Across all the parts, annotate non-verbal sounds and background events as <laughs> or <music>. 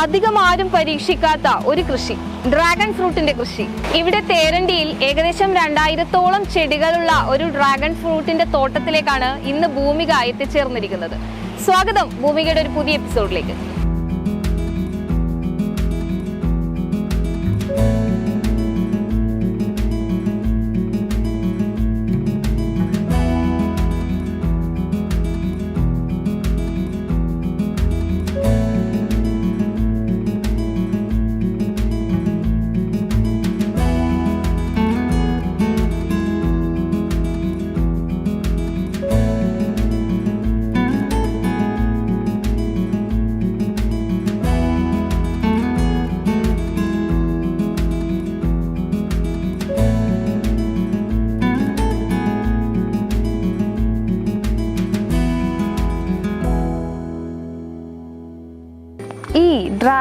അധികം ആരും പരീക്ഷിക്കാത്ത ഒരു കൃഷി ഡ്രാഗൺ ഫ്രൂട്ടിന്റെ കൃഷി. ഇവിടെ തേരണ്ടിയിൽ ഏകദേശം രണ്ടായിരത്തോളം ചെടികളുള്ള ഒരു ഡ്രാഗൺ ഫ്രൂട്ടിന്റെ തോട്ടത്തിലേക്കാണ് ഇന്ന് ഭൂമിക എത്തിച്ചേർന്നിരിക്കുന്നത്. സ്വാഗതം ഭൂമികയുടെ ഒരു പുതിയ എപ്പിസോഡിലേക്ക്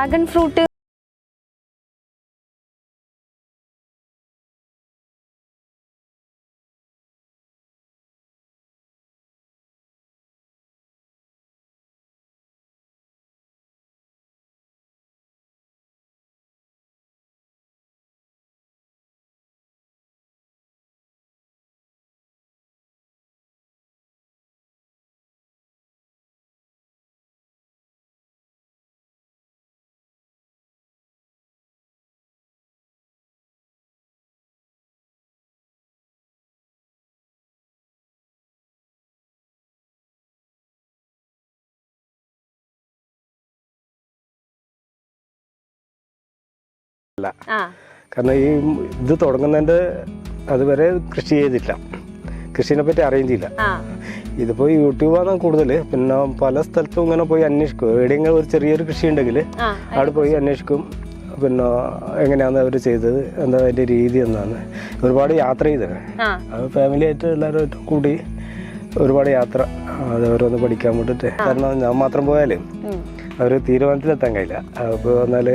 ഡ്രാഗൺ ഫ്രൂട്ട് അല്ല. കാരണം ഈ ഇത് തുടങ്ങുന്നതിന്റെ അതുവരെ കൃഷി ചെയ്തില്ല. കൃഷിനെ പറ്റി അറിയുന്നില്ല ഇതിപ്പോ യൂട്യൂബാണ് കൂടുതൽ പിന്നെ പല സ്ഥലത്തും ഇങ്ങനെ പോയി അന്വേഷിക്കും. എവിടെയെങ്കിലും ഒരു ചെറിയൊരു കൃഷി ഉണ്ടെങ്കിൽ അവിടെ പോയി അന്വേഷിക്കും. പിന്നെ എങ്ങനെയാണ് അവർ ചെയ്തത് എന്താ അതിന്റെ രീതി എന്നാണ്. ഒരുപാട് യാത്ര ചെയ്തത് അത് ഫാമിലി ആയിട്ട് എല്ലാവരും കൂടി ഒരുപാട് യാത്ര അത് ഓരോന്ന് പഠിക്കാൻ വേണ്ടിയിട്ട് കാരണം ഞാൻ മാത്രം പോയാലും. അവർ തീരുമാനത്തിലെത്താൻ കഴിയില്ല. അപ്പോൾ എന്നാൽ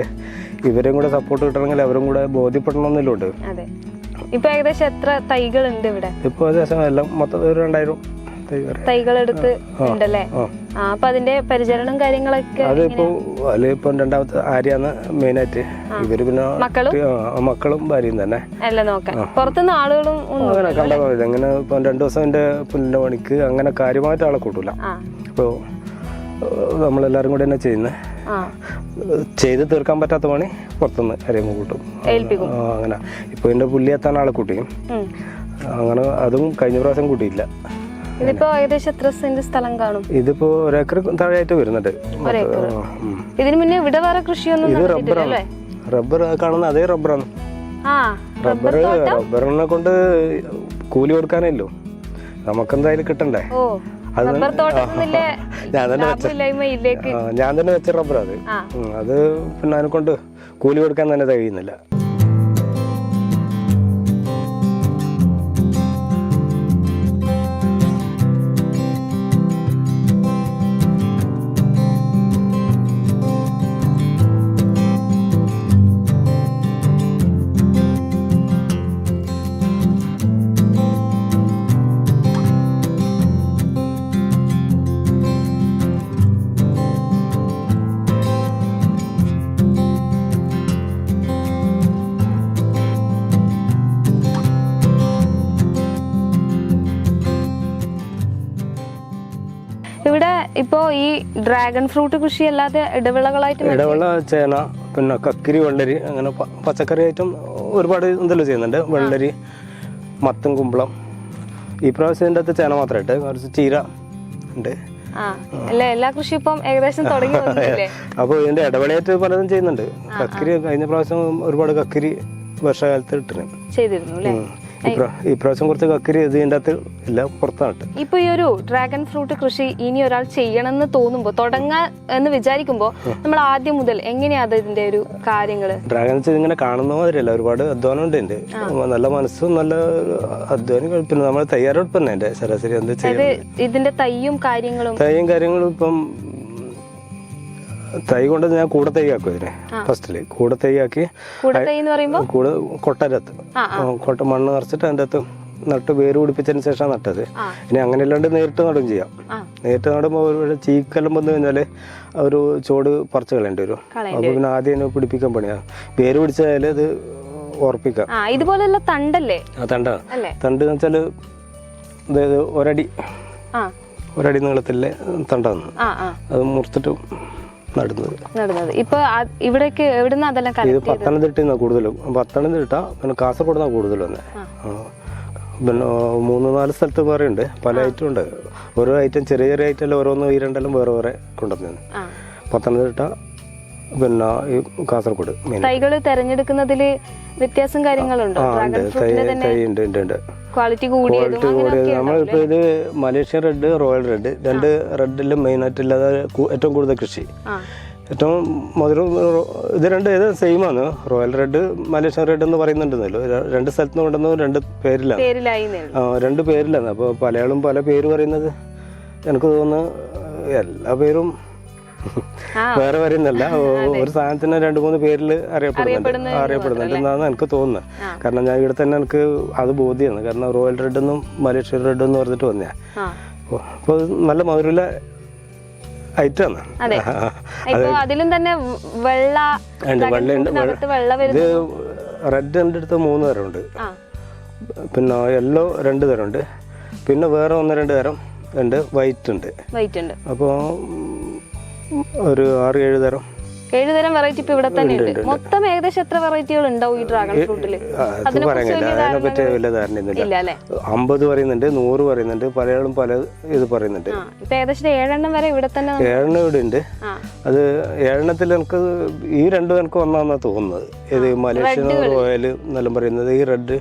ഇവരും കൂടെ സപ്പോർട്ട് കിട്ടണമെങ്കിൽ അവരും കൂടെ ബോധ്യപ്പെടണമെന്നില്ലുണ്ട് ഇപ്പൊ ഏകദേശം എത്ര തൈകൾ ഉണ്ട് ഇവിടെ? ഇപ്പൊ ഏകദേശം എല്ലാം മൊത്തം ഒരു രണ്ടായിരം തൈകൾ എടുത്ത് ഉണ്ടല്ലേ? അപ്പൊ അതിന്റെ പരിചരണം കാര്യങ്ങളൊക്കെ അതിപ്പോ അതിലിപ്പം രണ്ടാമത്തെ ആര്യാന്ന് മെയിനായിട്ട് ഇവർ പിന്നെ മക്കളും? മക്കളും ഭാര്യയും തന്നെ. അല്ല നോക്കാൻ പുറത്തുനിന്ന് ആളുകളും അങ്ങനെ കണ്ടാൽ മതി അങ്ങനെ ഇപ്പൊ രണ്ടു ദിവസം എന്റെ പുല്ലിന്റെ പണിക്ക് അങ്ങനെ കാര്യമായിട്ട് ആളെ കൂട്ടൂല. അപ്പൊ നമ്മളെല്ലാരും കൂടെ തന്നെ ചെയ്യുന്നത് ആ ചെയ്ത് തീർക്കാൻ പറ്റാത്ത പണി പുറത്തുനിന്ന് അരയും കൂട്ടും. അങ്ങനെ. ഇപ്പൊ എന്റെ പുല്ലി എത്താൻ ആളെ കൂട്ടിയും അങ്ങനെ അതും കഴിഞ്ഞ പ്രാവശ്യം കൂട്ടിയില്ല. ഇതിപ്പോ ഏകദേശം എത്ര സെന്റ് സ്ഥലം കാണും? ഇതിപ്പോ ഒരേക്കർ താഴെയായിട്ട് വരുന്നുണ്ട്. ഇതിനു മുന്നേ ഇവിടെ വേറെ കൃഷിയൊന്നും ഇത് റബ്ബറാണ്. റബ്ബർ കാണുന്ന അതേ റബ്ബറാണ്. റബ്ബർ റബ്ബറിനെ കൊണ്ട് കൂലി കൊടുക്കാനല്ലോ നമുക്കെന്തായാലും കിട്ടണ്ടേ? ഞാൻ തന്നെ വെച്ച ഞാൻ തന്നെ വെച്ച റബ്ബർ അത്. അത് പിന്നെ അതിനെ കൊണ്ട് കൂലി കൊടുക്കാൻ തന്നെ കഴിയുന്നില്ല ഡ്രാഗൺ ഫ്രൂട്ട് കൃഷി അല്ലാതെ ഇടവിളകളായിട്ട് ഇടവിള ചേന പിന്നെ കക്കിരി വെള്ളരി അങ്ങനെ പച്ചക്കറി ഐറ്റം ഒരുപാട് എന്തെല്ലാം ചെയ്യുന്നുണ്ട്. വെള്ളരി മത്തൻ കുമ്പളം. ഈ പ്രാവശ്യം ഇതിന്റെ അകത്ത് ചേന മാത്രമായിട്ട് കുറച്ച് ചീര ഉണ്ട്. എല്ലാ കൃഷി ഇപ്പം ഏകദേശം തുടങ്ങി അപ്പോൾ ഇതിന്റെ ഇടവേളയായിട്ട് പലതും ചെയ്യുന്നുണ്ട്. കക്കിരി കഴിഞ്ഞ പ്രാവശ്യം ഒരുപാട് കക്കിരി വർഷകാലത്ത് ഇട്ടിരുന്നു. ചെയ്തിരുന്നു പ്രാവശ്യം കുറച്ച് കക്കരി ഇതിന്റെ ഇതിന്റെ അകത്ത് എല്ലാം പുറത്താണ് ഇപ്പൊ ഈ ഒരു ഡ്രാഗൺ ഫ്രൂട്ട് കൃഷി ഇനി ഒരാൾ ചെയ്യണമെന്ന് തോന്നുമ്പോ തുടങ്ങാൻ എന്ന് വിചാരിക്കുമ്പോ നമ്മൾ ആദ്യം മുതൽ എങ്ങനെയാ ഇതിന്റെ ഒരു കാര്യങ്ങൾ? ഡ്രാഗൺ വെച്ചാൽ ഇങ്ങനെ കാണുന്ന മാതിരിയല്ല ഒരുപാട് അധ്വാനം ഉണ്ട് എന്റെ നല്ല മനസ്സും നല്ല അധ്വാനം പിന്നെ നമ്മൾ തയ്യാറെടുപ്പ് തന്നെ എന്റെ ശരാശരി എന്താ ചെയ്യുന്നത്? ഇതിന്റെ തയ്യും കാര്യങ്ങളും. തയ്യും കാര്യങ്ങളും ഇപ്പം തൈ കൊണ്ട് ഞാൻ കൂടെ തൈയാക്കും ഇതിനെ ഫസ്റ്റിൽ കൂടെ തൈയാക്കി കൂടെ കൊട്ടരത്ത് കൊട്ട മണ്ണ് നിറച്ചിട്ട് അതിന്റെ അകത്ത് നട്ട് വേര് പിടിപ്പിച്ചതിന് ശേഷം നട്ടത്. ഇനി അങ്ങനെ അല്ലാണ്ട് നേരിട്ട് നടും ചെയ്യാം. നേരിട്ട് നടുമ്പോൾ ഒരു ചീക്കെല്ലാം വന്നു കഴിഞ്ഞാൽ ഒരു ചോട് പറിച്ച് കളയേണ്ടി വരും. അപ്പൊ അപ്പോൾ പിന്നെ ആദ്യം അതിനെ പിടിപ്പിക്കാൻ പണിയാണ് വേര് പിടിച്ചാൽ അത് ഉറപ്പിക്കാം. ആ ഇതുപോലുള്ള തണ്ടല്ലേ? ആ തണ്ട. എന്ന് വെച്ചാൽ അതായത് ഒരടി ഒരടി നീളത്തിലെ തണ്ടാണ് അത് മുറിച്ചിട്ട് നടുന്നത്. നടുന്നത്. ഇപ്പൊ ആ- ഇവിടേക്ക് എവിടുന്ന് അതെല്ലാം ഇത് പത്തനംതിട്ട നിന്നാണ് കൂടുതലും. പത്തനംതിട്ട പിന്നെ കാസർഗോഡ് നിന്നാണ് കൂടുതലും വന്നെ. പിന്നെ മൂന്ന് നാല് സ്ഥലത്ത് വേറെ ഉണ്ട്. പല ഐറ്റം ഉണ്ട്. ഓരോ ഐറ്റം ചെറിയ ചെറിയ ഐറ്റം എല്ലാം ഓരോന്ന് ഈ രണ്ടെല്ലാം വേറെ വേറെ കൊണ്ടുവന്നു പത്തനംതിട്ട പിന്നെ ഈ കാസർഗോഡ് തൈകൾ തെരഞ്ഞെടുക്കുന്നതിൽ തെരഞ്ഞെടുക്കുന്നതിൽ വ്യത്യാസം കാര്യങ്ങളുണ്ടോ? ഉണ്ട്. ഉണ്ട് ഉണ്ട് ക്വാളിറ്റി കൂടിയതും നമ്മളിപ്പോൾ ഇത് മലേഷ്യൻ റെഡ് റോയൽ റെഡ് രണ്ട് റെഡിലും മെയിനായിട്ടുള്ളത് ഏറ്റവും കൂടുതൽ കൃഷി. ഏറ്റവും മധുരം ഇത് രണ്ട് ഏത് സെയിം ആണ്. റോയൽ റെഡ് മലേഷ്യൻ റെഡ് എന്ന് പറയുന്നുണ്ടല്ലോ രണ്ട് സ്ഥലത്ത് നിന്ന് കൊണ്ടുവന്നു രണ്ട് പേരിലാണ്. ആ, രണ്ട് പേരിലാണ്. അപ്പോൾ പലയാളും പല പേര് പറയുന്നത്. എനിക്ക് തോന്നുന്നു എല്ലാ പേരും. വേറെ വരുന്നല്ല. ഒരു സാധനത്തിന് രണ്ട് മൂന്ന് പേരിൽ അറിയപ്പെടുന്നുണ്ട്. അറിയപ്പെടുന്നുണ്ട്. എന്നാണ് എനിക്ക് തോന്നുന്നത് കാരണം ഞാൻ ഇവിടെ തന്നെ എനിക്ക് അത് ബോധ്യമാണ് കാരണം റോയൽ റെഡ് എന്നും മലേഷ്യൻ റെഡ് എന്ന് പറഞ്ഞിട്ട് വന്നേ അപ്പൊ അപ്പോൾ നല്ല മധുരമുള്ള ഐറ്റാണ് അതിലും തന്നെ വെള്ള ഇത് റെഡ് എന്റെ അടുത്ത് മൂന്ന് തരമുണ്ട്. പിന്നെ യെല്ലോ രണ്ട് തരമുണ്ട്. പിന്നെ വേറെ ഒന്ന് രണ്ട് തരം ഉണ്ട്. വൈറ്റ് ഉണ്ട്. വൈറ്റ് ഉണ്ട്. അപ്പോൾ ഒരു ആറ് ഏഴ് തരം. ഏഴ് തരം വെറൈറ്റി ഇപ്പൊ ഇവിടെ തന്നെ ഉണ്ട്. മൊത്തം ഏകദേശം എത്ര വെറൈറ്റികൾ ഉണ്ടാവും ഈ ഡ്രാഗൺ ഫ്രൂട്ടിൽ അമ്പത് പറയുന്നുണ്ട് നൂറ് പറയുന്നുണ്ട് പലയാളും പല ഇത് പറയുന്നുണ്ട്. ഏകദേശം ഏഴെണ്ണം വരെ ഇവിടെ തന്നെ ഏഴെണ്ണം ഇവിടെ ഉണ്ട്. അത് ഏഴെണ്ണത്തിൽ എനിക്ക് ഈ രണ്ടും എനിക്ക് ഒന്നാന്നാ തോന്നുന്നത്. ഇത് മലേഷ്യൻ റോയൽ എന്നെല്ലാം പറയുന്നത് ഈ റെഡ്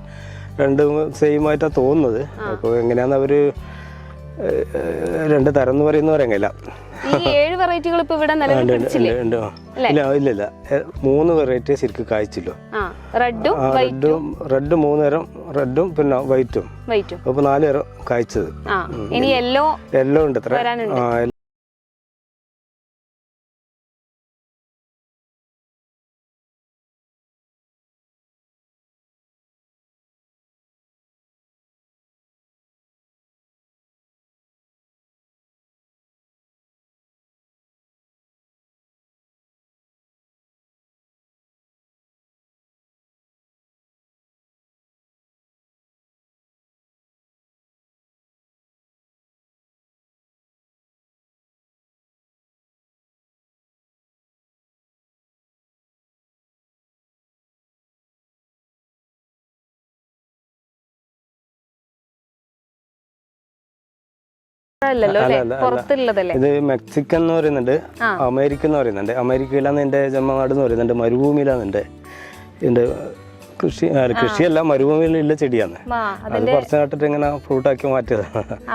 രണ്ടും സെയിം ആയിട്ടാണ് തോന്നുന്നത്. അപ്പോൾ എങ്ങനെയാന്ന് അവർ രണ്ട് തരം എന്ന് പറയുന്ന പറയാൻ കഴിയില്ല ഈ ഏഴ് വെറൈറ്റികൾ ഇപ്പൊ ഇവിടെ. ഇല്ല ഇല്ല ഇല്ല. മൂന്ന് വെറൈറ്റി ശരിക്കും കായ്ച്ചില്ലോ. റെഡും റെഡും റെഡ് മൂന്ന് തരം റെഡും പിന്നെ വൈറ്റും. വൈറ്റും. അപ്പോൾ നാല് തരം കായ്ച്ചത്. ഇനി യെല്ലോ യെല്ലോ ഉണ്ട്. ആ ഇത് മെക്സിക്കൻ എന്ന് പറയുന്നുണ്ട്. അമേരിക്ക എന്ന് പറയുന്നുണ്ട്. അമേരിക്കയിലാണ് എന്റെ ജന്മനാട് എന്ന് പറയുന്നുണ്ട് മരുഭൂമിയിലാണ് എന്റെ എന്റെ കൃഷി കൃഷിയല്ല മരുഭൂമിയിലുള്ള ചെടിയാണ്. അത് കുറച്ച് നട്ടിട്ട് ഇങ്ങനെ ഫ്രൂട്ടാക്കി മാറ്റിയത്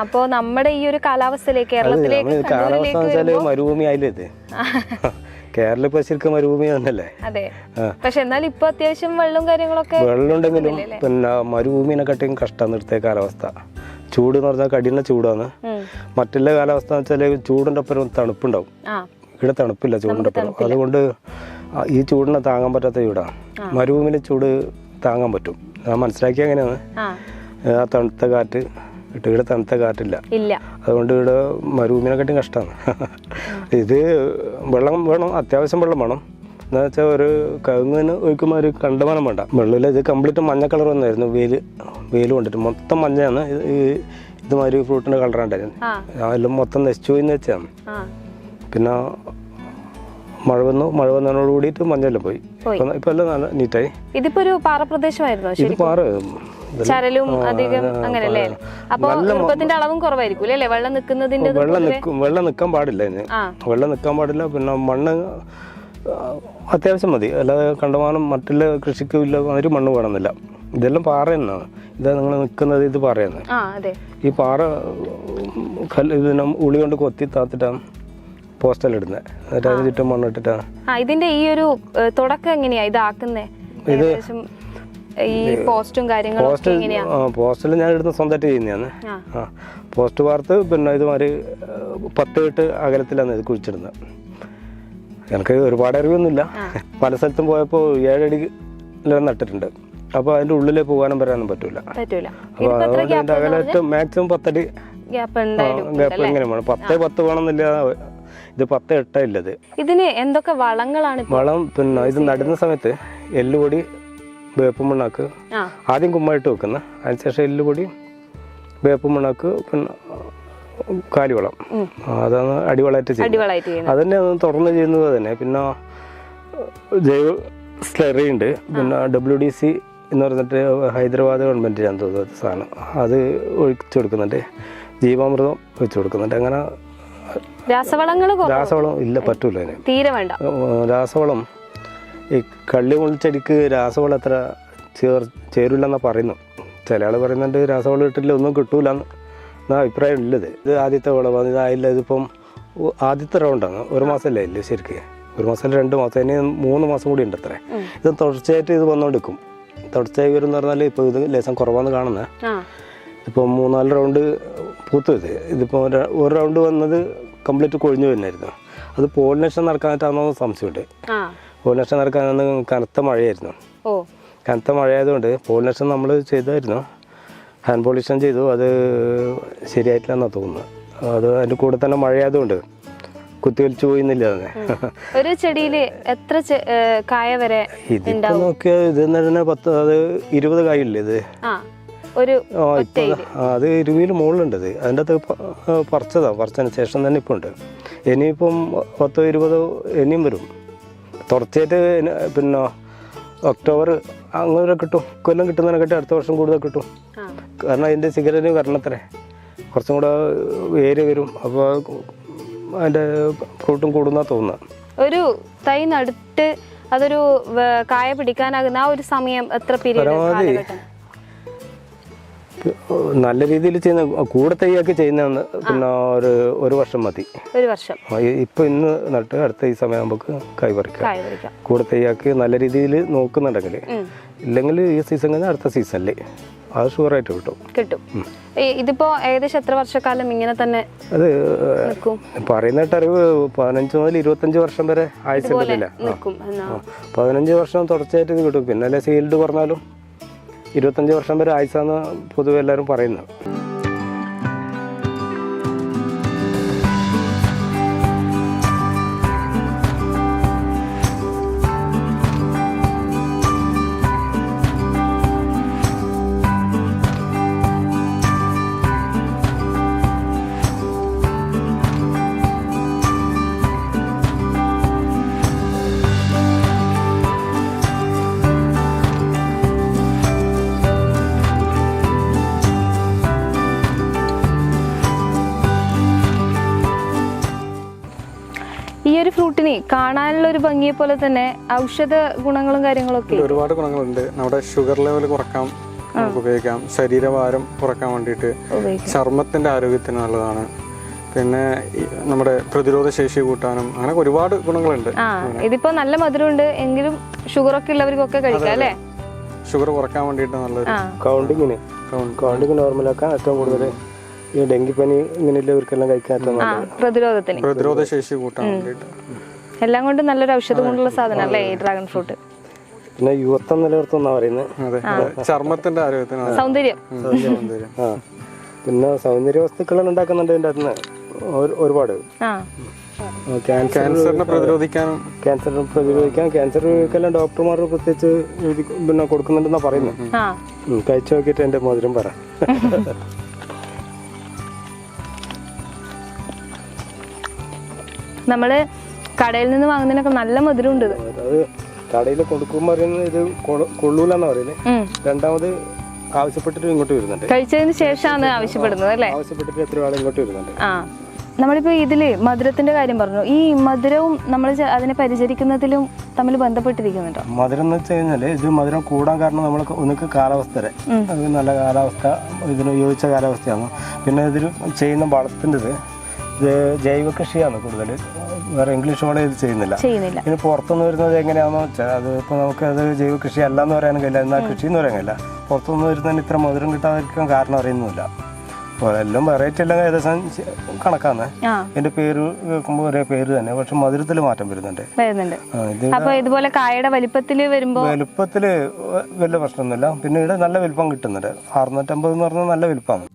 അപ്പോ നമ്മുടെ ഈ ഒരു കാലാവസ്ഥയിലേക്ക് കേരളത്തിലേക്ക് കാലാവസ്ഥ വെച്ചാൽ മരുഭൂമി ആയില്ലേ ഇത്? കേരളം ഇപ്പൊ ശരിക്കും മരുഭൂമി തന്നെയല്ലേ. പക്ഷെ എന്നാൽ ഇപ്പൊ അത്യാവശ്യം വെള്ളം കാര്യങ്ങളൊക്കെ വെള്ളം ഉണ്ടെങ്കിലും പിന്നെ മരുഭൂമിനെ കട്ടിയും കഷ്ടം നിർത്തിയ കാലാവസ്ഥ. ചൂട് എന്ന് പറഞ്ഞാൽ കഠിന ചൂടാണ്. മറ്റുള്ള കാലാവസ്ഥ എന്ന് വെച്ചാൽ ചൂടിന്റെ ഒപ്പം തണുപ്പുണ്ടാവും. ഇവിടെ തണുപ്പില്ല ചൂടിന്റെ ഒപ്പം. അതുകൊണ്ട് ഈ ചൂടിനെ താങ്ങാൻ പറ്റാത്ത ചൂടാണ് മരുഭൂമിയിൽ ചൂട് താങ്ങാൻ പറ്റും. ഞാൻ മനസ്സിലാക്കി അങ്ങനെയാണ് ആ. തണുത്ത കാറ്റ് ഇട്ട്. ഇവിടെ തണുത്ത കാറ്റില്ല. അതുകൊണ്ട് ഇവിടെ മരുഭൂമിനെക്കാട്ടും കഷ്ടമാണ് ഇത് വെള്ളം വേണം അത്യാവശ്യം വെള്ളം വേണം. എന്ന് വെച്ചാൽ ഒരു കവുങ്ങിന് ഒഴിക്കുമ്പോൾ ഒരു കണ്ടമാനം വേണ്ട. വെള്ളമില്ല ഇത് കംപ്ലീറ്റ് മഞ്ഞ കളർ വന്നായിരുന്നു. വെയിൽ വെയിൽ കൊണ്ടിട്ട്. മൊത്തം മഞ്ഞയാണ്. ഇത് ഈ ഇതുമാതിരി ഫ്രൂട്ടിന്റെ കളറുണ്ടായിരുന്നു ആ. എല്ലാം മൊത്തം നശിച്ചു പോയി എന്ന് വെച്ചാണ് പിന്നെ മഴ വന്നു മഴ വന്നതിനോട് കൂടിയിട്ട് മഞ്ഞെല്ലാം പോയി. ഇപ്പൊ എല്ലാം നല്ല നീറ്റായി ഇതിപ്പോ ഒരു പാറപ്രദേശമായിരുന്നോ ഇത് പാറ ചരലും അധികം അങ്ങനല്ലേ അപ്പൊ ഈർപ്പത്തിന്റെ അളവും കുറവായിരിക്കും അല്ലേ? വെള്ളം നിൽക്കുന്നതിന്റെ വെള്ളം നിൽക്കും വെള്ളം നിൽക്കാൻ പാടില്ല വെള്ളം നിൽക്കാൻ പാടില്ല പിന്നെ മണ്ണ് അത്യാവശ്യം മതി. അല്ലാതെ കണ്ടമാനം മറ്റുള്ള കൃഷിക്ക് ഇല്ല ഒരു മണ്ണ് വേണമെന്നില്ല. ഇതെല്ലാം പാറ തന്നെയാണ് ഇതാ നിങ്ങൾ നിൽക്കുന്നത് ഇത് അതെ. ഈ പാറ കല്ല് ഇതിനെ ഉളി കൊണ്ട് കൊത്തി താത്തിട്ടാണ് പോസ്റ്റൽ ഇടുന്നത് എന്നിട്ട് അതിന് ചുറ്റും മണ്ണിട്ടിട്ടാണ് ഇതിന്റെ ഈ ഒരു തുടക്കം എങ്ങനെയാ? ഇതാക്കുന്നേ ഇത് ഈ പോസ്റ്റും കാര്യങ്ങളും പോസ്റ്റിൽ ഞാൻ ഇടുന്ന സ്വന്തമായിട്ട് ചെയ്യുന്നതാണ്. പോസ്റ്റ് വാർത്ത് പിന്നെ ഇതുമാതിരി പത്ത് എട്ട് അകലത്തിലാണ് ഇത് കുഴിച്ചിടുന്നത്. എനിക്ക് ഒരുപാട് അറിവൊന്നുമില്ല. പല സ്ഥലത്തും പോയപ്പോൾ ഏഴടി നട്ടിട്ടുണ്ട്. അപ്പോൾ അതിന്റെ ഉള്ളിൽ പോകാനും വരാനും പറ്റൂല. അപ്പോൾ അതുകൊണ്ട് അകലത്ത് മാക്സിമം പത്തടി ഗ്യാപ്പ് എങ്ങനെ വേണം? പത്ത് പത്ത് വേണമെന്നില്ല. ഇത് പത്ത് എട്ട ഇല്ലത്. ഇതിന് എന്തൊക്കെ വളങ്ങളാണ് വളം പിന്നെ ഇത് നടുന്ന സമയത്ത് എല്ലുപൊടി വേപ്പും മണ്ണാക്ക് ആദ്യം കുമ്മായിട്ട് വെക്കുന്ന. അതിനുശേഷം എല്ലുപൊടി വേപ്പും മണ്ണാക്ക് പിന്നെ കാലിവളം. അതാണ് അടിവളമായിട്ട് ചെയ്യുന്നത്. അത് തന്നെ തുറന്ന് ചെയ്യുന്നത് തന്നെ പിന്നെ ജൈവ സ്ലറി ഉണ്ട് പിന്നെ ഡബ്ല്യു ഡി സി എന്ന് പറഞ്ഞിട്ട് ഹൈദരാബാദ് ഗവൺമെന്റിനാണ് തോന്നുന്നത് സാധനം. അത് ഒഴിച്ചു കൊടുക്കുന്നുണ്ട്. ജീവാമൃതം ഒഴിച്ചു കൊടുക്കുന്നുണ്ട്. അങ്ങനെ രാസവളങ്ങൾ രാസവളം ഇല്ല പറ്റൂല തീരെ വേണ്ട. രാസവളം. ഈ കള്ളി മുളിച്ചടിക്ക് രാസവളം അത്ര ചേർ ചേരില്ലെന്നാണ് പറയുന്നു. ചില ആൾ പറയുന്നുണ്ട് രാസവളം ഇട്ടില്ല ഒന്നും കിട്ടൂല എന്നാ അഭിപ്രായം ഉള്ളത്. ഇത് ആദ്യത്തെ വിളവ് ഇതായില്ല ഇതിപ്പം ആദ്യത്തെ റൗണ്ടാണ് ഒരു മാസമല്ലേ ഇല്ല ശരിക്ക്? ഒരു മാസം രണ്ട് മാസം. ഇനി മൂന്ന് മാസം കൂടി ഉണ്ട് അത്രേ. ഇത് തുടർച്ചയായിട്ട് ഇത് വന്നുകൊണ്ടിരിക്കും തുടർച്ചയായി വരും എന്ന് പറഞ്ഞാൽ ഇപ്പോൾ ഇത് ലേശം കുറവാന്ന് കാണുന്നത് ഇപ്പോൾ മൂന്നാൽ റൗണ്ട് പൂത്തു ഇത്. ഇതിപ്പോൾ ഒരു- റൗണ്ട് വന്നത് കംപ്ലീറ്റ് കൊഴിഞ്ഞു വരുന്നായിരുന്നു അത് പോളിനേഷൻ നടക്കാനായിട്ടാണോ സംശയമുണ്ട്. പോളിനേഷൻ നടക്കാൻ കനത്ത മഴയായിരുന്നു. കനത്ത മഴയായതുകൊണ്ട് പോളിനേഷൻ നമ്മൾ ചെയ്തായിരുന്നു. ഹാൻഡ് പോളിഷൻ ചെയ്തു. അത് ശരിയായിട്ടില്ലെന്നാണ് തോന്നുന്നത് അത് അതിന്റെ കൂടെ തന്നെ മഴയായതുകൊണ്ട് കുത്തിവലിച്ചു പോയിന്നില്ല തന്നെ ഒരു ചെടിയിൽ എത്ര കായ വരെ ഇതിപ്പോ നോക്കിയാൽ ഇത് തന്നെ പത്ത് അത് ഇരുപത് കായില്ലേ ഇത്? ഒരു അത് ഇരുപതിൽ മുകളിലുണ്ട് ഇത്. അതിന്റെ അകത്ത് പറിച്ചതാ. പറിച്ചതിന് ശേഷം തന്നെ ഇപ്പോൾ ഉണ്ട്. ഇനിയിപ്പം പത്തോ ഇരുപതോ ഇനിയും വരും. തുടർച്ചയായിട്ട് പിന്നെ ഒക്ടോബർ അങ്ങനെ കിട്ടും. കൊല്ലം കിട്ടുന്നതിനെക്കാട്ടി അടുത്ത വർഷം കൂടുതൽ കിട്ടും. കാരണം അതിന്റെ സിഗരറ്റിന് വരണത്രേ കുറച്ചും കൂടെ വേര് വരും. അപ്പോൾ അതിന്റെ ഫ്രൂട്ടും കൂടുന്നാ തോന്നുന്നത് ഒരു തൈ നടുത്ത് അതൊരു കായ പിടിക്കാനാകുന്ന ആ ഒരു സമയം എത്ര പീരീഡ് നല്ല രീതിയിൽ ചെയ്യുന്ന കൂടെ തൈയാക്കി ചെയ്യുന്ന പിന്നെ ഒരു ഒരു വർഷം മതി. ഒരു വർഷം. ഇപ്പൊ ഇന്ന് നട്ട് അടുത്ത ഈ സമയം നമുക്ക് കായ പിടിക്കാം കൂടെ തയ്യാക്കി നല്ല രീതിയിൽ നോക്കുന്നുണ്ടെങ്കിൽ ഇല്ലെങ്കിൽ ഈ സീസൺ കഴിഞ്ഞാൽ അടുത്ത സീസണിൽ അത് ഷുവറായിട്ട് കിട്ടും. കിട്ടും. ഇതിപ്പോ ഏകദേശം എത്ര വർഷക്കാലം ഇങ്ങനെ തന്നെ അത് പറയുന്ന അറിവ് പതിനഞ്ച് മുതൽ ഇരുപത്തഞ്ച് വർഷം വരെ എന്നാ? പതിനഞ്ച് വർഷം തുടർച്ചയായിട്ട് ഇത് കിട്ടും. പിന്നെ അല്ലെ സീൽഡ് പറഞ്ഞാലും ഇരുപത്തഞ്ച് വർഷം വരെ ആയുസാന്ന് പൊതുവെ എല്ലാവരും പറയുന്നത്. കാണാനുള്ള ഒരു ഭംഗിയെ പോലെ തന്നെ ഔഷധ ഗുണങ്ങളും കാര്യങ്ങളൊക്കെ ഒരുപാട് ഗുണങ്ങളുണ്ട്. നമ്മുടെ ഷുഗർ ലെവൽ കുറക്കാം നമുക്ക് ഉപയോഗിക്കാം. ശരീരഭാരം കുറയ്ക്കാൻ വേണ്ടിയിട്ട് ചർമ്മത്തിന്റെ ആരോഗ്യത്തിന് നല്ലതാണ്. പിന്നെ നമ്മുടെ പ്രതിരോധ ശേഷി കൂട്ടാനും അങ്ങനെ ഒരുപാട് ഗുണങ്ങളുണ്ട്. ഇതിപ്പോ നല്ല മധുരമുണ്ട്. എങ്കിലും ഷുഗർ ഒക്കെ ഉള്ളവർക്കൊക്കെ കഴിക്കാം അല്ലേ? ഷുഗർ കുറയ്ക്കാൻ വേണ്ടിയിട്ട് നല്ലൊരു കൗണ്ടിങ്ങിന്. കൗണ്ടിങ് നോർമലാക്കാൻ ഏറ്റവും കൂടുതൽ ഈ ഡെങ്കിപ്പനി ഇങ്ങനെയുള്ളവർക്കെല്ലാം കഴിക്കാൻ നല്ലത് പ്രതിരോധത്തിന്. പ്രതിരോധ ശേഷി കൂട്ടാൻ വേണ്ടിയിട്ട്. എല്ലാം കൊണ്ടും നല്ലൊരു ഔഷധ ഗുണമുള്ള സാധനം അല്ലേ ഈ ഡ്രാഗൺ ഫ്രൂട്ട് പിന്നെ യുവത്വം നിലനിർത്തുന്ന പറയുന്നത്. ചർമ്മത്തിന്റെ ആരോഗ്യത്തിന്. സൗന്ദര്യം. സൗന്ദര്യം. ആ. പിന്നെ സൗന്ദര്യ വസ്തുക്കൾ ഉണ്ടാക്കുന്നുണ്ട് ഇതിന്റെ അകത്ത് ഒരുപാട്. ക്യാൻസറിനെ പ്രതിരോധിക്കാനും. ക്യാൻസറിനെ പ്രതിരോധിക്കാൻ ക്യാൻസർ രോഗിക്കെല്ലാം ഡോക്ടർമാർ പ്രത്യേകിച്ച് എഴുതി പിന്നെ കൊടുക്കുന്നുണ്ടെന്നാ പറയുന്നത്. കഴിച്ചു നോക്കിയിട്ട് എന്റെ മധുരം പറ. നമ്മൾ കടയിൽ നിന്ന് വാങ്ങുന്നതിനൊക്കെ നല്ല മധുരം ഉണ്ട് അത് കടയിൽ കൊടുക്കുമ്പോൾ പറയുന്നത് ഇത് കൊള- കൊള്ളൂലെന്നാ പറയുന്നത് ഉം. രണ്ടാമത് ആവശ്യപ്പെട്ടിട്ട് ഇങ്ങോട്ട് വരുന്നുണ്ട്. കഴിച്ചതിന് ശേഷമാണ് ആവശ്യപ്പെടുന്നത് അല്ലേ? ആവശ്യപ്പെട്ടിട്ട് എത്ര ആൾ ഇങ്ങോട്ട് വരുന്നുണ്ട്. ആ. നമ്മളിപ്പോ ഇതിൽ മധുരത്തിന്റെ കാര്യം പറഞ്ഞു? ഈ മധുരവും നമ്മൾ അതിനെ പരിചരിക്കുന്നതിലും തമ്മിൽ ബന്ധപ്പെട്ടിരിക്കുന്നുണ്ടോ? മധുരം എന്ന് വെച്ച് കഴിഞ്ഞാൽ ഇത് മധുരം കൂടാൻ കാരണം നമ്മൾ ഒന്നിക്ക് കാലാവസ്ഥ അത് നല്ല കാലാവസ്ഥ ഇതിന് യോജിച്ച കാലാവസ്ഥയാണ്. പിന്നെ ഇതിൽ ചെയ്യുന്ന വളത്തിന്റെത് ഇത് ജൈവ കൃഷിയാണ് കൂടുതൽ വേറെ ഇംഗ്ലീഷ് വളം ഇത് ചെയ്യുന്നില്ല. ചെയ്യുന്നില്ല. ഇനി പുറത്തുനിന്ന് വരുന്നത് എങ്ങനെയാണെന്ന് വെച്ചാൽ അത് ഇപ്പോൾ നമുക്ക് അത് ജൈവ കൃഷി അല്ല എന്ന് പറയാനും കഴിയില്ല. എന്നാൽ കൃഷി എന്ന് പറയാൻ കഴിയില്ല. പുറത്തുനിന്ന് വരുന്നതിന് ഇത്ര മധുരം കിട്ടാതിരിക്കാൻ കാരണം അറിയുന്നില്ല അപ്പോൾ എല്ലാം വെറൈറ്റി എല്ലാം ഏകദേശം കണക്കാണ്. ആ. പേര് കേൾക്കുമ്പോൾ ഒരേ പേര് തന്നെ. പക്ഷെ മധുരത്തിൽ മാറ്റം വരുന്നുണ്ട്. അപ്പൊ ഇതുപോലെ കായയുടെ വലിപ്പത്തിൽ വരുമ്പോൾ വലുപ്പത്തിൽ വലിയ പ്രശ്നമൊന്നുമില്ല. പിന്നെ ഇവിടെ നല്ല വലുപ്പം കിട്ടുന്നുണ്ട്. അറുന്നൂറ്റമ്പത് എന്ന് പറഞ്ഞാൽ നല്ല വലുപ്പമാണ്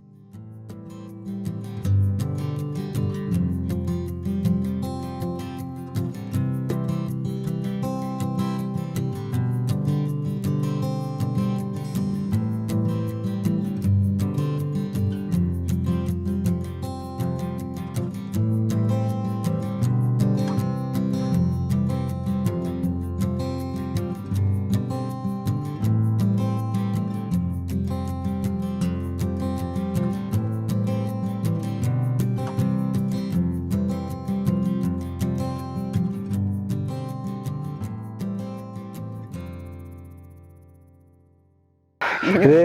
ഇത്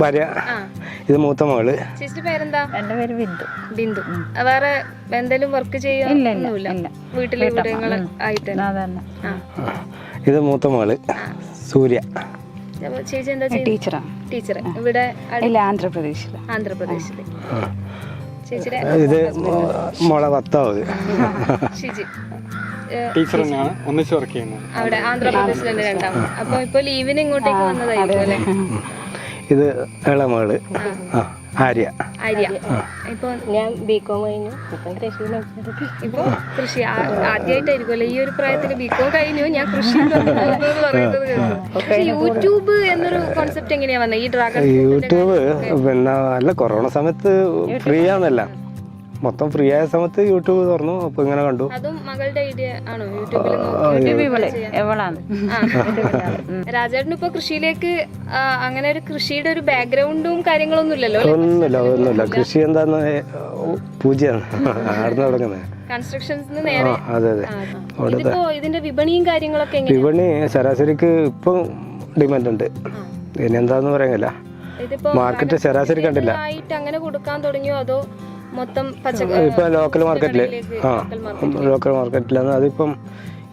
ഭാര്യ. ഇത് മൂത്ത മകൾ. ചേച്ചിയുടെ പേരെന്താ? എന്റെ പേര് ബിന്ദു. ബിന്ദു. ആ, വേറെ എന്തെങ്കിലും വർക്ക്. വീട്ടിലെ വിവരങ്ങൾ ആയിട്ട്. ഇത് മൂത്ത മകൾ. സൂര്യ. ചേച്ചി എന്താ ടീച്ചറാണ് ടീച്ചർ ഇവിടെ ഇല്ല ആന്ധ്രാപ്രദേശിൽ ആന്ധ്രാപ്രദേശിൽ. ചേച്ചിയുടെ ഇത് മോളെ ഭർത്താവ്. ഷിജി. ടീച്ചർ തന്നെയാണ് ഒന്നിച്ച് വർക്ക് ചെയ്യുന്നത്. അവിടെ ആന്ധ്രാപ്രദേശിൽ തന്നെ രണ്ടാമത് അപ്പോൾ ഇപ്പൊ ലീവിന് ഇങ്ങോട്ടേക്ക് വന്നതായിരിക്കും അല്ലേ? ഇത് ഇളമകൾ. ആ. ആര്യ. ആര്യ. ഇപ്പൊ ഞാൻ ബികോം കഴിഞ്ഞു. ഇപ്പൊ കൃഷി ആ- ആദ്യമായിട്ടായിരിക്കുമല്ലോ ഈ ഒരു പ്രായത്തിൽ ബികോം കഴിഞ്ഞു ഞാൻ കൃഷി പറയുന്നത് യൂട്യൂബ് എന്നൊരു കോൺസെപ്റ്റ് എങ്ങനെയാ വന്നത് ഈ ഡ്രാഗൺ യൂട്യൂബ് പിന്നെ അല്ല കൊറോണ സമയത്ത് ഫ്രീ ആണല്ല. മൊത്തം ഫ്രീ ആയ സമയത്ത് യൂട്യൂബ് തുറന്നു. അപ്പൊ ഇങ്ങനെ കണ്ടു. അതും മകളുടെ ഐഡിയ ആണോ? യൂട്യൂബിൽ <laughs> ഇപ്പൊ കൃഷിയിലേക്ക് അങ്ങനെ ഒരു കൃഷിയുടെ ഒരു ബാക്ക്ഗ്രൗണ്ടും കാര്യങ്ങളൊന്നും ഇല്ലല്ലോ ഒന്നുമില്ല ഒന്നുമില്ല. കൃഷി എന്താന്ന് പൂജയാണ്. ആടുന്ന് തുടങ്ങുന്നത് കൺസ്ട്രക്ഷൻസ് നേരെ? അതെ അതെ. ഇതിന്റെ വിപണിയും കാര്യങ്ങളൊക്കെ വിപണി ശരാശരിക്ക് ഇപ്പം ഡിമാൻഡ് ഉണ്ട്. ഇനി എന്താന്ന് പറയാനില്ല ഇതിപ്പോ മാർക്കറ്റ് ശരാശരി കണ്ടില്ല. ആയിട്ട് അങ്ങനെ കൊടുക്കാൻ തുടങ്ങിയോ? അതോ മൊത്തം ഇപ്പൊ ലോക്കൽ മാർക്കറ്റിൽ ആ ലോക്കൽ മാർക്കറ്റിലാണ് അതിപ്പം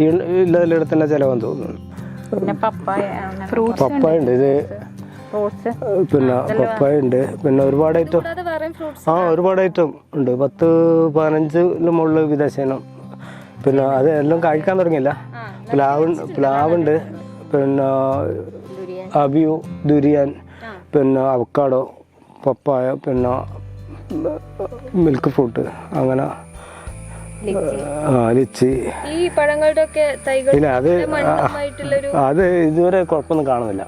ഈ ഇല്ലതിലിടെ തന്നെ ചിലവെന്ന് തോന്നുന്നു. പിന്നെ പപ്പായ ഉണ്ട്. ഇത് പിന്നെ പപ്പായ ഉണ്ട്. പിന്നെ ഒരുപാട് ഐറ്റം ആ ഒരുപാട് ഐറ്റം ഉണ്ട്. പത്ത് പതിനഞ്ചിന് മുകളിൽ വിദേശനം. പിന്നെ അത് എല്ലാം കഴിക്കാൻ തുടങ്ങിയില്ല. പ്ലാവ് പ്ലാവുണ്ട് പിന്നെ അബിയു ദുരിയാൻ പിന്നെ അവക്കാടോ പപ്പായ പിന്നെ മിൽക്ക് ഫ്രൂട്ട് അങ്ങനെ ലിച്ചി. ഈ പഴങ്ങളുടെ ഒക്കെ തൈകൾ പിന്നെ അത് അത് ഇതുവരെ കുഴപ്പമൊന്നും കാണുന്നില്ല.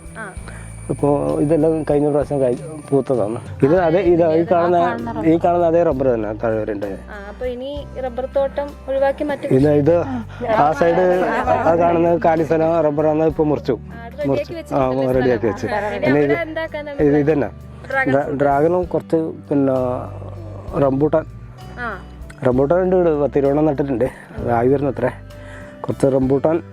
ഇപ്പോൾ ഇതെല്ലാം കഴിഞ്ഞ പ്രാവശ്യം പൂത്തതാണ്. ഇത് അതെ ഇത് ഈ കാണുന്ന ഈ കാണുന്ന അതേ റബ്ബർ തന്നെ താഴെ വരെ ആ അപ്പൊ ഇനി റബ്ബർ തോട്ടം ഒഴിവാക്കി മറ്റു ഇത് ഇത് ആ സൈഡ് ആ കാണുന്ന കാലിസ്ഥലം റബ്ബർ റബ്ബറാണ് ഇപ്പൊ മുറിച്ചു. മുറിച്ചു. ആ റെഡിയാക്കി വെച്ച്. പിന്നെ ഇത് ഇത് തന്നെ ഡ്രാ- ഡ്രാഗനും കുറച്ച് പിന്നെ റംബൂട്ടാൻ. റംബൂട്ടാൻ ഉണ്ട് പത്ത് നട്ടിട്ടുണ്ട്. ആയി വരുന്നു അത്രേ കുറച്ച് റംബൂട്ടാൻ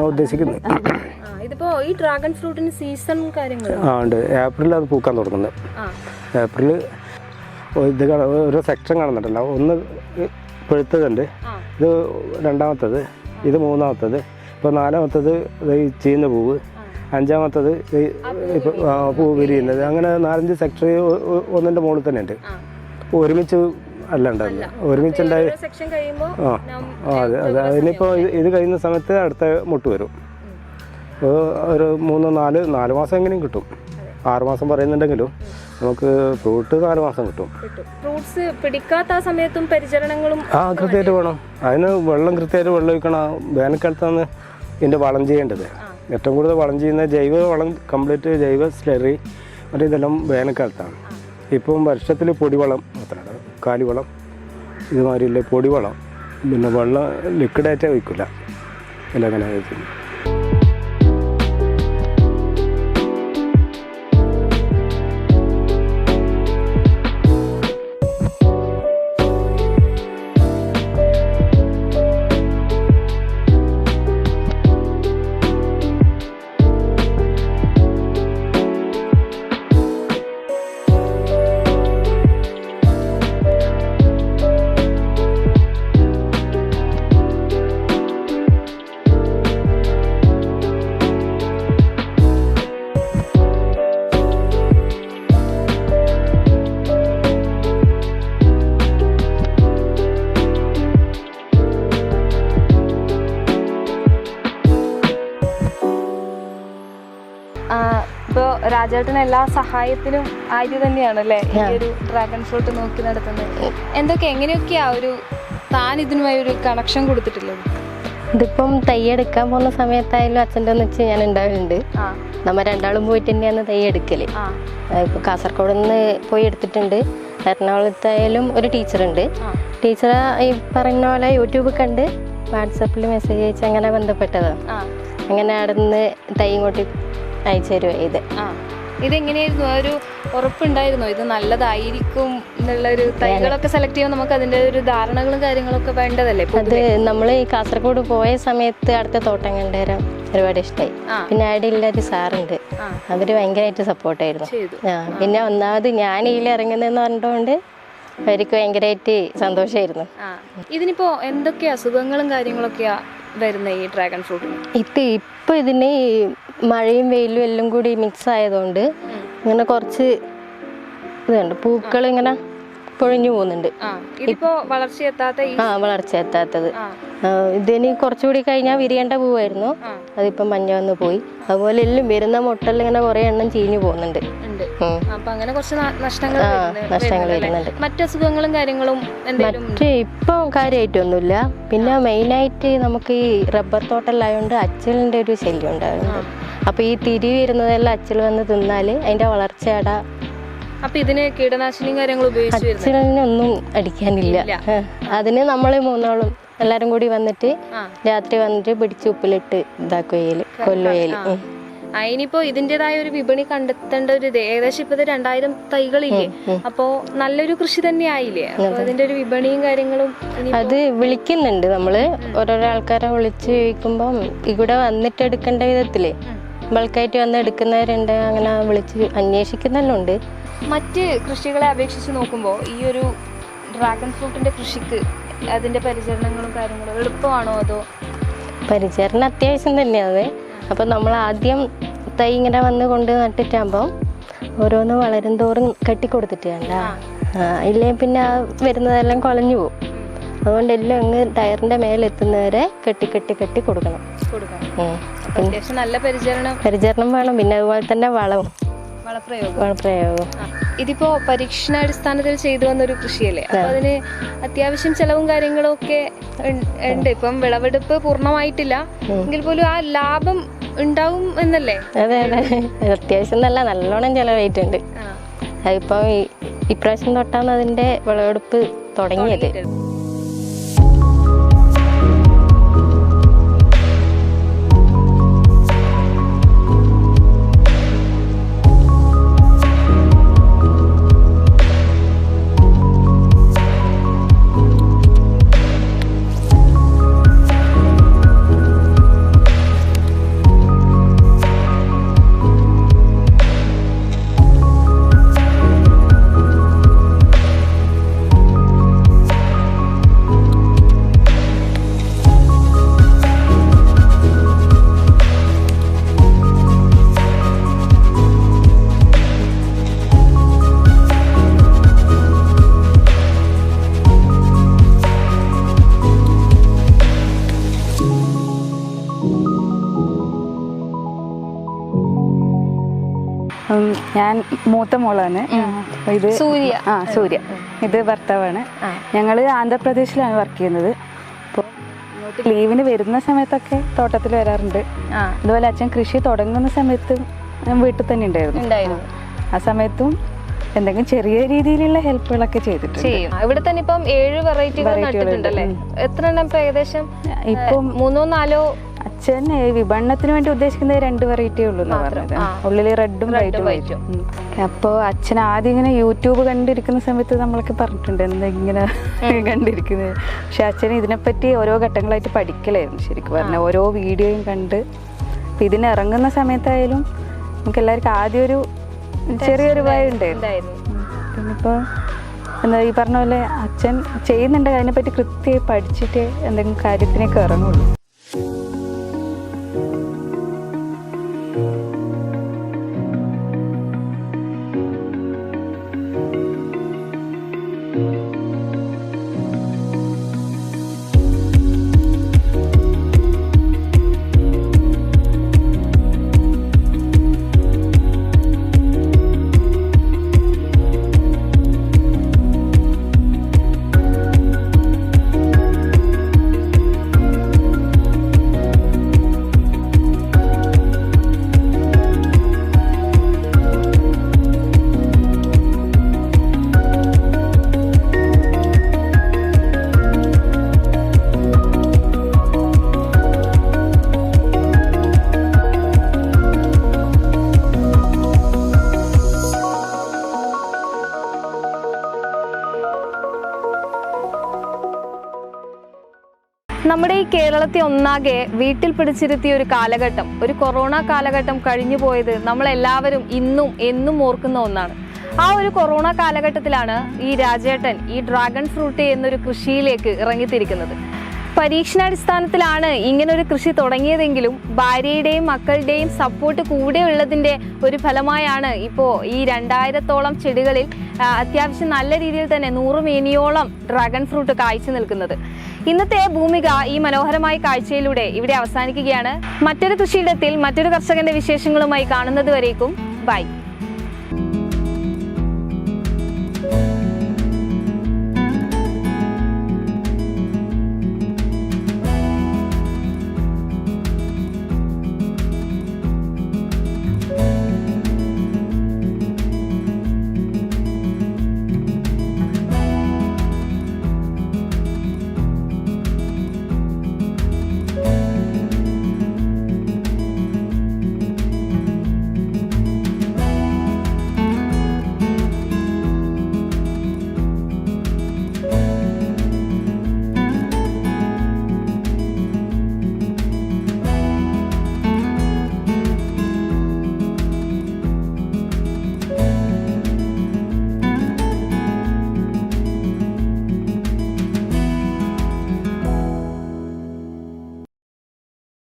ഉദ്ദേശിക്കുന്നു. ഉദ്ദേശിക്കുന്നത് ഇതിപ്പോ ഈ ഡ്രാഗൺ ഫ്രൂട്ടിന് സീസൺ കാര്യങ്ങൾ ആ ഉണ്ട്. ഏപ്രിലിൽ അത് പൂക്കാൻ തുടങ്ങുന്നത്. ഏപ്രിൽ ഇത് ഓരോ സെക്ഷൻ കാണുന്നുണ്ടല്ലോ. ഒന്ന് പഴുത്തതുണ്ട്. ഇത് രണ്ടാമത്തത്. ഇത് മൂന്നാമത്തത്. ഇപ്പോൾ നാലാമത്തത് ഇത് ഈ ചീഞ്ഞ പൂവ്. അഞ്ചാമത്തത് പൂ വിരിയുന്നത് അങ്ങനെ നാലഞ്ച് സെക്ടർ ഒന്നിന്റെ മുകളിൽ തന്നെ ഉണ്ട് ഒരുമിച്ച് അല്ല ഉണ്ടായിരുന്നു ഒരുമിച്ചുണ്ടായി ആ. അതെ അതെ. അതിനിപ്പോൾ ഇത് കഴിയുന്ന സമയത്ത് അടുത്ത മുട്ട് വരും. അപ്പോൾ ഒരു മൂന്ന് നാല് നാല് മാസം എങ്ങനെയും കിട്ടും. ആറ് മാസം പറയുന്നുണ്ടെങ്കിലും നമുക്ക് ഫ്രൂട്ട് നാല് മാസം കിട്ടും. കിട്ടും. ഫ്രൂട്ട്സ് പിടിക്കാത്ത ആ സമയത്തും പരിചരണങ്ങളും ആ കൃത്യമായിട്ട് വേണം. അതിന് വെള്ളം കൃത്യമായിട്ട് വെള്ളം ഒഴിക്കണം വേനൽക്കാലത്താണ് ഇതിന്റെ വളം ചെയ്യേണ്ടത്. ഏറ്റവും കൂടുതൽ വളം ചെയ്യുന്ന ജൈവ വളം കംപ്ലീറ്റ് ജൈവ സ്ലറി മറ്റേ ഇതെല്ലാം വേനൽക്കാലത്താണ്. ഇപ്പം വർഷത്തിൽ പൊടിവളം മാത്രമാണ്. കാലിവളം ഇതുമാതിരിയുള്ള പൊടിവളം പിന്നെ വെള്ളം ലിക്വിഡായിട്ട് വയ്ക്കില്ല എല്ലാം അങ്ങനെ രാജേട്ടന് എല്ലാ സഹായത്തിനും ആര്യ തന്നെയാണ് അല്ലേ ഈ ഒരു ഡ്രാഗൺ ഫ്രൂട്ട് നോക്കി നടത്തുന്നത് എന്തൊക്കെ എങ്ങനെയൊക്കെയാ ഒരു താൻ ഇതിനുമായി ഒരു കണക്ഷൻ കൊടുത്തിട്ടുള്ളത് ഇതിപ്പം തയ്യെടുക്കാൻ പോകുന്ന സമയത്തായാലും അച്ഛന്റെ ഒന്ന് വെച്ച് ഞാൻ ഉണ്ടാവലുണ്ട്. നമ്മ രണ്ടാളും പോയിട്ട് തന്നെയാണ് തയ്യെടുക്കൽ ഇപ്പൊ കാസർഗോഡ് നിന്ന് പോയി എടുത്തിട്ടുണ്ട്. എറണാകുളത്തായാലും ഒരു ടീച്ചറുണ്ട്. ടീച്ചർ ഈ പറഞ്ഞ പോലെ യൂട്യൂബ് കണ്ട് വാട്സപ്പിൽ മെസ്സേജ് അയച്ച് അങ്ങനെ ബന്ധപ്പെട്ടതാണ്. അങ്ങനെ അവിടെ നിന്ന് തൈ ഇങ്ങോട്ട് അയച്ചു തരുവാ ഇത് ആ. ഇതെങ്ങനെയായിരുന്നു? ആ ഒരു ഉറപ്പുണ്ടായിരുന്നോ? ഇത് നല്ലതായിരിക്കും എന്നുള്ളൊരു തൈകളൊക്കെ സെലക്ട് ചെയ്യുമ്പോൾ നമുക്ക് അതിന്റെ ഒരു ധാരണകളും കാര്യങ്ങളൊക്കെ വേണ്ടതല്ലേ? അത് നമ്മൾ ഈ കാസർഗോഡ് പോയ സമയത്ത് അടുത്ത തോട്ടം കണ്ടുതരാൻ ഒരുപാട് ഇഷ്ടമായി. പിന്നെ അവിടെ ഒരു സാറുണ്ട്. അവർ ഭയങ്കരമായിട്ട് സപ്പോർട്ടായിരുന്നു പിന്നെ ഒന്നാമത് ഞാൻ ഇതിൽ ഇറങ്ങുന്നതെന്ന് പറഞ്ഞതുകൊണ്ട് അവർക്ക് ഭയങ്കരമായിട്ട് സന്തോഷമായിരുന്നു ഇതിനിപ്പോ എന്തൊക്കെ അസുഖങ്ങളും കാര്യങ്ങളൊക്കെയാ വരുന്നത് ഈ ഡ്രാഗൺ ഫ്രൂട്ടിന് ഇത് ഇപ്പൊ ഇതിന് മഴയും വെയിലും എല്ലാം കൂടി മിക്സ് ആയതുകൊണ്ട് ഇങ്ങനെ കുറച്ച് ഇതുണ്ട്. പൂക്കൾ ഇങ്ങനെ പൊഴിഞ്ഞു പോകുന്നുണ്ട്. ആ ഇതിപ്പോ വളർച്ചയെത്താത്ത ഈ ആ വളർച്ച എത്താത്തത് ഇതിന് കുറച്ചുകൂടി കഴിഞ്ഞാൽ വിരിയേണ്ട പൂവായിരുന്നു. അതിപ്പോ മഞ്ഞ വന്ന് പോയി. അതുപോലെ എല്ലാം വരുന്ന മുട്ടൽ ഇങ്ങനെ കുറെ എണ്ണം ചീഞ്ഞു പോകുന്നുണ്ട്. അങ്ങനെ കുറച്ച് നഷ്ടങ്ങൾ നഷ്ടങ്ങൾ വരുന്നുണ്ട്. മറ്റു അസുഖങ്ങളും കാര്യങ്ങളും മറ്റ് ഇപ്പൊ കാര്യമായിട്ടൊന്നുമില്ല പിന്നെ മെയിനായിട്ട് നമുക്ക് ഈ റബ്ബർ തോട്ടല്ലായതുകൊണ്ട് അച്ചലിന്റെ ഒരു ശല്യം ഉണ്ടാകുന്നുണ്ട് അപ്പൊ ഈ തിരി വരുന്നതെല്ലാം അച്ചൽ വന്ന് തിന്നാൽ അതിന്റെ വളർച്ചയുടെ അപ്പൊ ഇതിന് കീടനാശിനിയും കാര്യങ്ങളും ഉപയോഗിച്ചു അച്ഛനൊന്നും അടിക്കാനില്ല. അതിന് നമ്മൾ മൂന്നാളും എല്ലാരും കൂടി വന്നിട്ട് രാത്രി വന്നിട്ട് പിടിച്ച് ഉപ്പിലിട്ട് ഇതാക്കുകയിൽ കൊല്ലുകയിൽ അതിനിപ്പോ ഇതിന്റേതായ ഒരു വിപണി കണ്ടെത്തേണ്ട ഒരു ഏകദേശം ഇപ്പൊ രണ്ടായിരം തൈകളില്ലേ? അപ്പോ നല്ലൊരു കൃഷി തന്നെ ആയില്ലേ? അതിന്റെ ഒരു വിപണിയും കാര്യങ്ങളും അത് വിളിക്കുന്നുണ്ട് നമ്മൾ ഓരോരോ ആൾക്കാരെ വിളിച്ച് ചോദിക്കുമ്പം ഇവിടെ വന്നിട്ട് എടുക്കേണ്ട വിധത്തിൽ ബൾക്കായിട്ട് വന്ന് എടുക്കുന്നവരുണ്ട് അങ്ങനെ വിളിച്ച് അന്വേഷിക്കുന്നുണ്ട് മറ്റ് കൃഷികളെ അപേക്ഷിച്ച് നോക്കുമ്പോൾ ഈ ഒരു ഡ്രാഗൺ ഫ്രൂട്ടിന്റെ കൃഷിക്ക് അതിന്റെ പരിചരണങ്ങളും കാര്യങ്ങളും എളുപ്പമാണോ അതോ? പരിചരണം അത്യാവശ്യം തന്നെയാണ്. അപ്പം നമ്മൾ ആദ്യം തൈ ഇങ്ങനെ വന്ന് കൊണ്ട് നട്ടിട്ടാകുമ്പം ഓരോന്ന് വളരും തോറും കെട്ടിക്കൊടുത്തിട്ട് വേണ്ട ഇല്ലേ പിന്നെ ആ വരുന്നതെല്ലാം കുളഞ്ഞു പോകും അതുകൊണ്ട് എല്ലാം അങ്ങ് ടയറിന്റെ മേലെത്തുന്നവരെ കെട്ടി കെട്ടി കെട്ടി കൊടുക്കണം. കൊടുക്കാം ഉം. അപ്പൊ അത്യാവശ്യം നല്ല പരിചരണം. പരിചരണം വേണം. പിന്നെ അതുപോലെ തന്നെ വളവും വളപ്രയോഗം. ഇതിപ്പോ പരീക്ഷണാടിസ്ഥാനത്തിൽ ചെയ്തു വന്നൊരു കൃഷിയല്ലേ? അപ്പൊ അതിന് അത്യാവശ്യം ചെലവും കാര്യങ്ങളും ഒക്കെ ഉണ്ട്. ഇപ്പം വിളവെടുപ്പ് പൂർണമായിട്ടില്ല. എങ്കിൽ പോലും ആ ലാഭം ഉണ്ടാവും എന്നല്ലേ? അതെ അതെ. അത്യാവശ്യം നല്ല നല്ലോണം ചെലവായിട്ടുണ്ട്. അതിപ്പം ഇപ്രാവശ്യം തൊട്ടാണ് അതിന്റെ വിളവെടുപ്പ് തുടങ്ങിയത്. മൂത്ത മോളാണ്. ഇത് സൂര്യ. ആ സൂര്യ. ഇത് ഭർത്താവാണ്. ഞങ്ങൾ ആന്ധ്രാപ്രദേശിലാണ് വർക്ക് ചെയ്യുന്നത്. അപ്പോൾ ലീവിന് വരുന്ന സമയത്തൊക്കെ തോട്ടത്തിൽ വരാറുണ്ട്. അതുപോലെ അച്ഛൻ കൃഷി തുടങ്ങുന്ന സമയത്തും ഞാൻ വീട്ടിൽ തന്നെ ഉണ്ടായിരുന്നു. ആ സമയത്തും എന്തെങ്കിലും ചെറിയ രീതിയിലുള്ള ഹെൽപ്പുകളൊക്കെ ചെയ്തിട്ടുണ്ട്. ചെയ്യും. ഇവിടെ തന്നെ ഇപ്പം ഏഴ് വെറൈറ്റികൾ. നട്ടിട്ടുണ്ടല്ലേ? എത്ര എണ്ണം ഇപ്പൊ ഏകദേശം? ഇപ്പം മൂന്നോ നാലോ അച്ഛൻ വിപണനത്തിന് വേണ്ടി ഉദ്ദേശിക്കുന്നത് രണ്ട് വെറൈറ്റിയേ ഉള്ളൂ എന്ന് പറഞ്ഞത്. ഉള്ളിൽ റെഡും വൈറ്റും white-ഉം. അപ്പോൾ അച്ഛൻ ആദ്യം ഇങ്ങനെ യൂട്യൂബ് കണ്ടിരിക്കുന്ന സമയത്ത് നമ്മളൊക്കെ പറഞ്ഞിട്ടുണ്ട് എന്താ ഇങ്ങനെ കണ്ടിരിക്കുന്നത്. പക്ഷെ അച്ഛൻ ഇതിനെപ്പറ്റി ഓരോ ഘട്ടങ്ങളായിട്ട് പഠിക്കലായിരുന്നു ശരിക്കും പറഞ്ഞാൽ ഓരോ വീഡിയോയും കണ്ട് അപ്പം ഇതിനിറങ്ങുന്ന സമയത്തായാലും നമുക്ക് എല്ലാവർക്കും ആദ്യം ഒരു ചെറിയൊരു ഭയം ഉണ്ടായിരുന്നു. ഉണ്ടായിരുന്നു. പിന്നിപ്പോൾ എന്താ ഈ പറഞ്ഞ പോലെ അച്ഛൻ ചെയ്യുന്നുണ്ട് അതിനെപ്പറ്റി കൃത്യമായി പഠിച്ചിട്ട് എന്തെങ്കിലും കാര്യത്തിനൊക്കെ ഇറങ്ങുള്ളൂ. കേരളത്തെ ഒന്നാകെ വീട്ടിൽ പിടിച്ചിരുത്തിയ ഒരു കാലഘട്ടം ഒരു കൊറോണ കാലഘട്ടം കഴിഞ്ഞു പോയത് നമ്മളെല്ലാവരും ഇന്നും എന്നും ഓർക്കുന്ന ഒന്നാണ്. ആ ഒരു കൊറോണ കാലഘട്ടത്തിലാണ് ഈ രാജേട്ടൻ ഈ ഡ്രാഗൺ ഫ്രൂട്ട് എന്നൊരു കൃഷിയിലേക്ക് ഇറങ്ങിത്തിരിക്കുന്നത്. പരീക്ഷണാടിസ്ഥാനത്തിലാണ് ഇങ്ങനെ ഒരു കൃഷി തുടങ്ങിയതെങ്കിലും ഭാര്യയുടെയും മക്കളുടെയും സപ്പോർട്ട് കൂടെ ഉള്ളതിന്റെ ഒരു ഫലമായാണ് ഇപ്പോൾ ഈ രണ്ടായിരത്തോളം ചെടികളിൽ അത്യാവശ്യം നല്ല രീതിയിൽ തന്നെ നൂറ് മേനിയോളം ഡ്രാഗൺ ഫ്രൂട്ട് കായ്ച്ചു നിൽക്കുന്നത്. ഇന്നത്തെ ഭൂമിക ഈ മനോഹരമായ കാഴ്ചയിലൂടെ ഇവിടെ അവസാനിക്കുകയാണ്. മറ്റൊരു കൃഷിയിടത്തിൽ മറ്റൊരു കർഷകന്റെ വിശേഷങ്ങളുമായി കാണുന്നത് വരേക്കും. ബൈ.